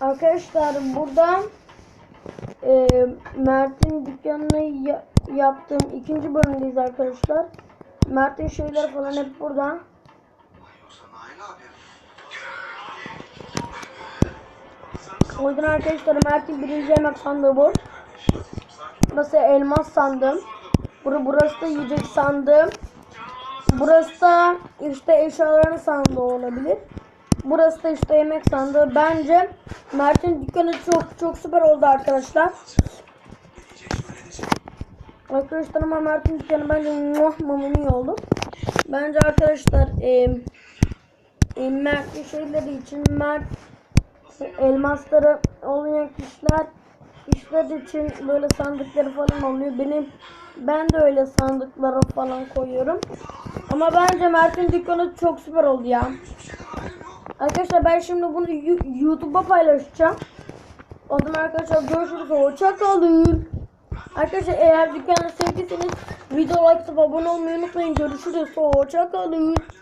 Arkadaşlar burada e, Mert'in dükkanını ya- yaptığım ikinci bölümdeyiz arkadaşlar. Mert'in şeyleri falan hep burada. O yüzden arkadaşlar Mert'in birinci yemek sandığı bu. Burası elmas sandım. Bur burası da yiyecek sandım. Burası da işte eşyaların sandığı olabilir. Burası da işte yemek sandığı. Bence Mert'in dükkanı çok çok süper oldu arkadaşlar. Arkadaşlar ama Mert'in dükkanı bence muah mamuni oldu. Bence arkadaşlar e, e, Mert'in şeyleri için Mert elmasları olmayan kişiler işler için böyle sandıkları falan oluyor. Benim ben de öyle sandıkları falan koyuyorum. Ama bence Mert'in dükkanı çok süper oldu ya. Arkadaşlar ben şimdi bunu YouTube'a paylaşacağım. O zaman arkadaşlar görüşürüz. Hoşçakalın. Arkadaşlar eğer dükkanı sevdiyseniz video like abone olmayı unutmayın. Görüşürüz. Hoşçakalın.